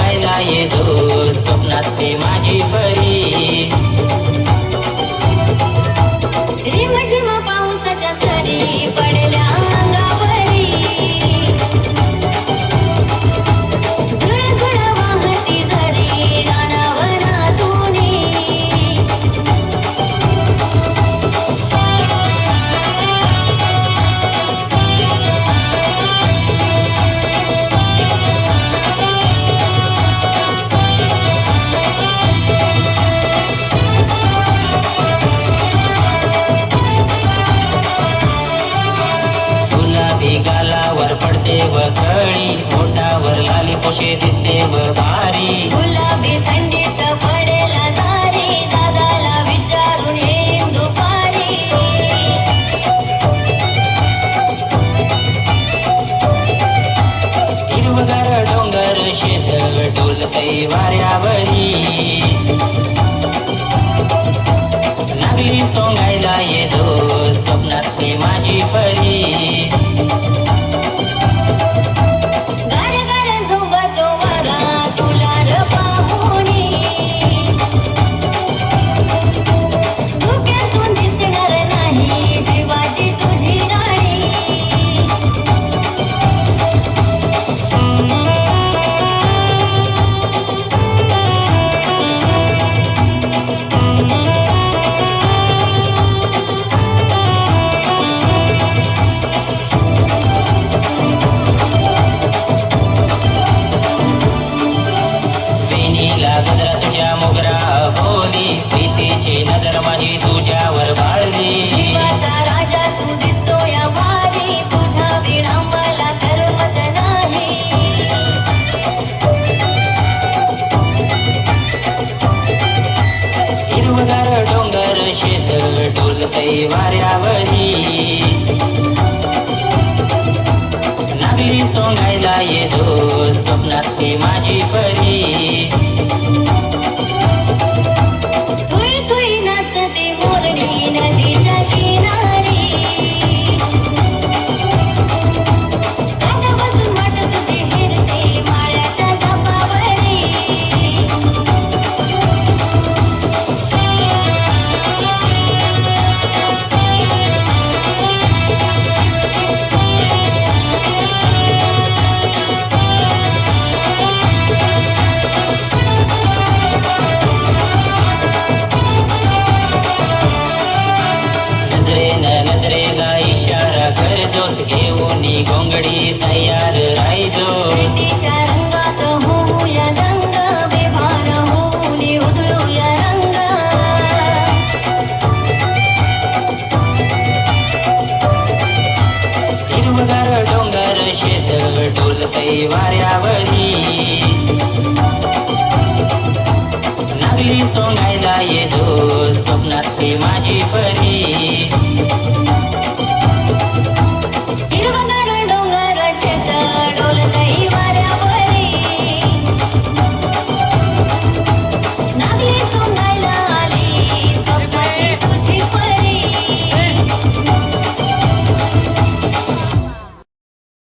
पाहायला येतो. स्वप्नात ते माझी परी कशी दिसते व भारी. गुलाबी थंडीत पडेला दादाला विचारून येईन दुपारी. हिरवगार डोंगर शेत डोलतै वाऱ्यावरी. नागली सोंगायला डोलतै वाऱ्यावरी. नागली सोंगायला येतो स्वप्नात ती माझी परी. घेऊन गोंगडी तयार राहायचो प्रीतीच्या रंगात होऊया दंग बेभान होऊन उजळूया रंग. हिरवगार डोंगर शेत डोलतै वाऱ्यावरी नागली सोंगायला येतो स्वप्नात ती माझी परी.